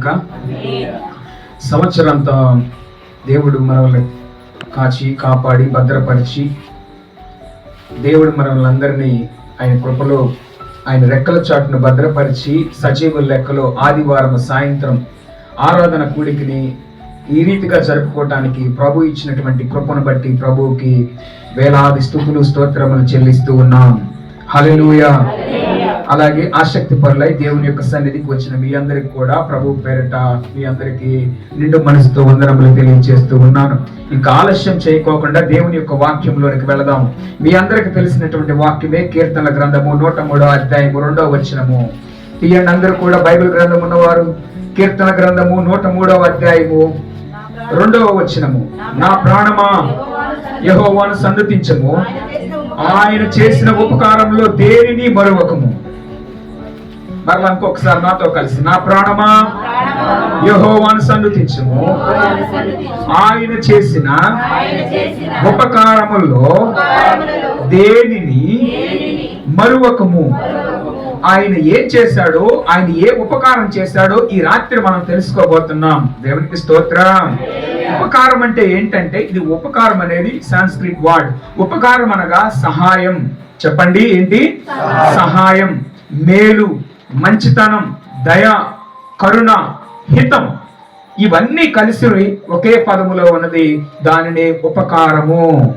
గాక సంవత్సరంతా దేవుడు మనల్ని కాచి కాపాడి భద్రపరిచి దేవుడు మనల్ని ఆయన కృపలో ఆయన రెక్కల చాటును భద్రపరిచి సజీవుల లెక్కలో ఆదివారం సాయంత్రం ఆరాధన కూడికిని ఈ రీతిగా జరుపుకోవటానికి ప్రభు ఇచ్చినటువంటి కృపను బట్టి ప్రభువుకి వేలాది స్థుతులు స్తోత్రములు చెల్లిస్తూ ఉన్నాం. హల్లెలూయా. అలాగే ఆసక్తి పరులై దేవుని యొక్క సన్నిధికి వచ్చిన మీ అందరికి కూడా ప్రభు పేరిట మీ అందరికీ నిండు మనసుతో వందనములు తెలియజేస్తూ ఉన్నాను. ఇంకా ఆలస్యం చేయకోకుండా దేవుని యొక్క వాక్యంలోనికి వెళదాం మీ అందరికి తెలిసినటువంటి వాక్యమే కీర్తన గ్రంథము నూట మూడో అధ్యాయము రెండో వచనము. తీయండి అందరూ కూడా బైబిల్ గ్రంథం ఉన్నవారు. కీర్తన గ్రంథము నూట మూడవ అధ్యాయము రెండవ వచనము. నా ప్రాణమా? యహోవాను సన్నతించము ఆయన చేసిన ఉపకారంలో దేనిని మరొకము మరలా ఇంకొకసారి నాతో కలిసి నా ప్రాణమా? యహోవాను సన్నుతించము ఆయన చేసిన ఉపకారముల్లో దేనిని మరువకము? ఆయన ఏం చేశాడో ఆయన ఏ ఉపకారం చేశాడో ఈ రాత్రి మనం తెలుసుకోబోతున్నాం. దేవునికి స్తోత్రం. ఉపకారం అంటే ఏంటంటే ఇది ఉపకారం అనేది సాంస్క్రిట్ వర్డ్. ఉపకారం అనగా సహాయం. చెప్పండి ఏంటి? సహాయం. మేలు. మంచితనం దయ కరుణ హితం ఇవన్నీ కలిసి ఒకే పదములో ఉన్నది దానిని ఉపకారము.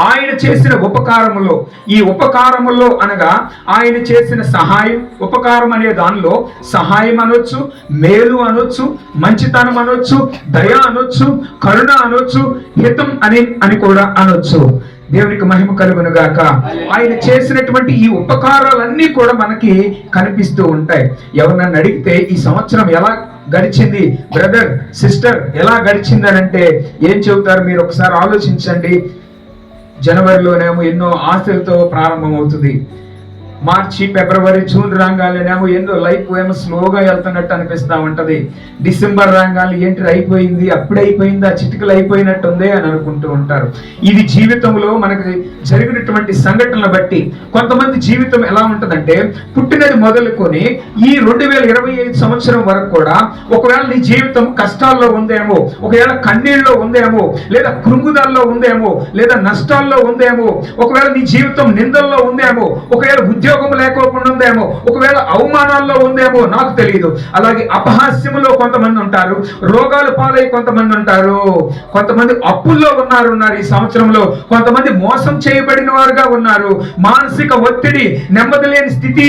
ఆయన చేసిన ఉపకారములో ఈ ఉపకారములో అనగా ఆయన చేసిన సహాయం ఉపకారం అనే దానిలో సహాయం అనొచ్చు మేలు అనొచ్చు మంచితనం అనొచ్చు దయ అనొచ్చు కరుణ అనొచ్చు హితం అని అని కూడా అనొచ్చు. దేవునికి మహిమ కలుగును గాక ఆయన చేసినటువంటి ఈ ఉపకారాలన్నీ కూడా మనకి కనిపిస్తూ ఉంటాయి. ఎవరినన్ను అడిగితే ఈ సంవత్సరం ఎలా గడిచింది? బ్రదర్ సిస్టర్ ఎలా గడిచింది అని అంటే ఏం చెబుతారు? మీరు ఒకసారి ఆలోచించండి. జనవరిలోనేమో ఎన్నో ఆశలతో ప్రారంభమవుతుంది. మార్చి ఫిబ్రవరి జూన్ రాగాలేనేమో ఎన్నో లైఫ్ ఏమో స్లోగా వెళ్తున్నట్టు అనిపిస్తా ఉంటది. డిసెంబర్ రాగాలి ఏంటి అయిపోయింది అప్పుడే అయిపోయింది ఆ చిటికలు అయిపోయినట్టుంది అని అనుకుంటూ ఉంటారు. ఇది జీవితంలో మనకి జరిగినటువంటి సంఘటనలు బట్టి కొంతమంది జీవితం ఎలా ఉంటదంటే పుట్టినది మొదలుకొని ఈ రెండు వేల ఇరవై ఐదు సంవత్సరం వరకు కూడా ఒకవేళ నీ జీవితం కష్టాల్లో ఉందేమో ఒకవేళ కన్నీళ్ళలో ఉందేమో లేదా కృంగుదల్లో ఉందేమో లేదా నష్టాల్లో ఉందేమో ఒకవేళ నీ జీవితం నిందల్లో ఉందేమో ఒకవేళ ఉద్యోగం లేకోకుండా ఉందేమో ఒకవేళ అవమానాల్లో ఉందేమో నాకు తెలియదు అలాగే అపహాస్యములో కొంతమంది ఉంటారు రోగాలు పాలై కొంతమంది ఉంటారు కొంతమంది అప్పుల్లో ఉన్నారు ఉన్నారు ఈ సంవత్సరంలో. కొంతమంది మోసం చేయబడిన వారుగా ఉన్నారు. మానసిక ఒత్తిడి నెమ్మది లేని స్థితి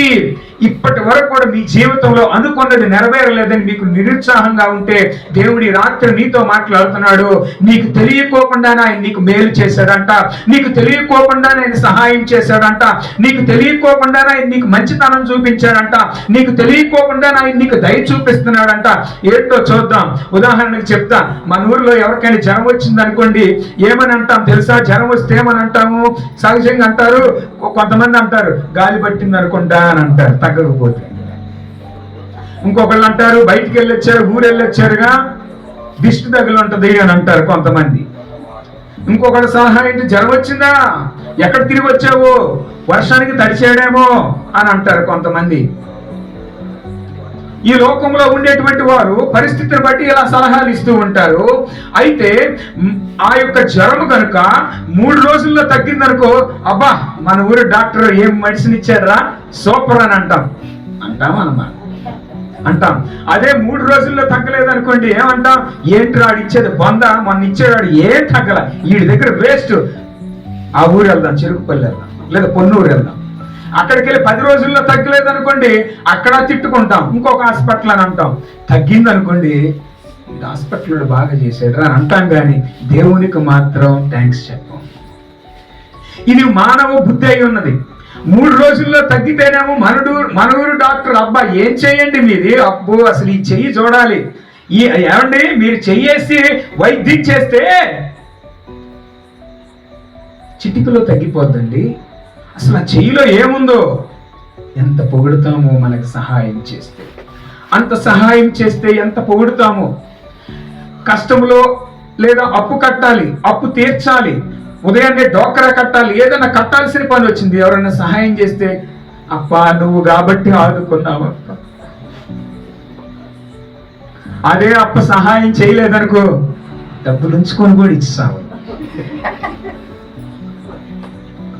ఇప్పటి వరకు కూడా మీ జీవితంలో అనుకున్నది నెరవేరలేదని మీకు నిరుత్సాహంగా ఉంటే దేవుడి రాత్రి నీతో మాట్లాడుతున్నాడు. నీకు తెలియకోకుండా ఆయన నీకు మేలు చేశాడంట. నీకు తెలియకోకుండా ఆయన సహాయం చేశాడంట. నీకు తెలియకోకుండా ఆయన నీకు మంచితనం చూపించాడంట. నీకు తెలియకోకుండా ఆయన నీకు దయ చూపిస్తున్నాడంట. ఏంటో చూద్దాం. ఉదాహరణకు చెప్తా. మన ఊర్లో ఎవరికైనా జ్వరం వచ్చింది అనుకోండి ఏమని అంటాం తెలుసా? జ్వరం వస్తే ఏమని అంటాము? సహజంగా అంటారు కొంతమంది అంటారు గాలి పట్టింది అనుకుంటా అని అంటారు. తగ్గకపోతే ఇంకొకళ్ళు అంటారు బయటికి వెళ్ళొచ్చారు ఊరు వెళ్ళొచ్చారుగా దిష్టి దగ్గర ఉంటుంది అని అంటారు కొంతమంది. ఇంకొకటి సలహా ఏంటి జ్వరం వచ్చిందా? ఎక్కడ తిరిగి వచ్చావు? వర్షానికి తడిచాడేమో? అని అంటారు కొంతమంది. ఈ లోకంలో ఉండేటువంటి వారు పరిస్థితిని బట్టి ఇలా సలహాలు ఇస్తూ ఉంటారు? అయితే ఆ యొక్క జ్వరం కనుక మూడు రోజుల్లో తగ్గిందనుకో అబ్బా మన ఊరి డాక్టర్ ఏం మెడిసిన్ ఇచ్చారా సూపర్ అని అంటాం. అంటాం అన్నమాట. అంటాం. అదే మూడు రోజుల్లో తగ్గలేదు అనుకోండి ఏమంటాం? ఏంటి ఆడు ఇచ్చేది బొంద మొన్న ఇచ్చేవాడు ఏం తగ్గల? వీడి దగ్గర వేస్ట్ ఆ ఊరు వెళ్దాం చెరుకుపల్లి వెళ్దాం లేదా పొన్నూరు వెళ్దాం. అక్కడికి వెళ్ళి పది రోజుల్లో తగ్గలేదు అనుకోండి అక్కడ తిట్టుకుంటాం. ఇంకొక హాస్పిటల్ అని అంటాం. తగ్గింది అనుకోండి హాస్పిటల్లో బాగా చేశాడు అని అంటాం కానీ దేవునికి మాత్రం థ్యాంక్స్ చెప్పాం. ఇది మానవ బుద్ధి అయి ఉన్నది. మూడు రోజుల్లో తగ్గితేనేమో మనడు మనూరు డాక్టర్ అబ్బా ఏం చేయండి మీది? అబ్బో అసలు ఈ చెయ్యి చూడాలి. ఈ ఏమండి మీరు చెయ్యేసి వైద్యం చేస్తే చిటికలో తగ్గిపోద్దండి. అసలు చెయ్యిలో ఏముందో? ఎంత పొగుడుతామో మనకు సహాయం చేస్తే. అంత సహాయం చేస్తే ఎంత పొగుడుతామో? కష్టంలో లేదా అప్పు కట్టాలి అప్పు తీర్చాలి ఉదయాన్నే డోకరా కట్టాలి ఏదైనా కట్టాల్సిన పని వచ్చింది ఎవరైనా సహాయం చేస్తే అప్పా నువ్వు కాబట్టి ఆదుకున్నావు అదే అప్ప సహాయం చేయలేదనుకో డబ్బులు ఉంచుకొని కూడా ఇచ్చావు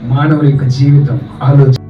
మానవుల యొక్క జీవితం ఆలోచన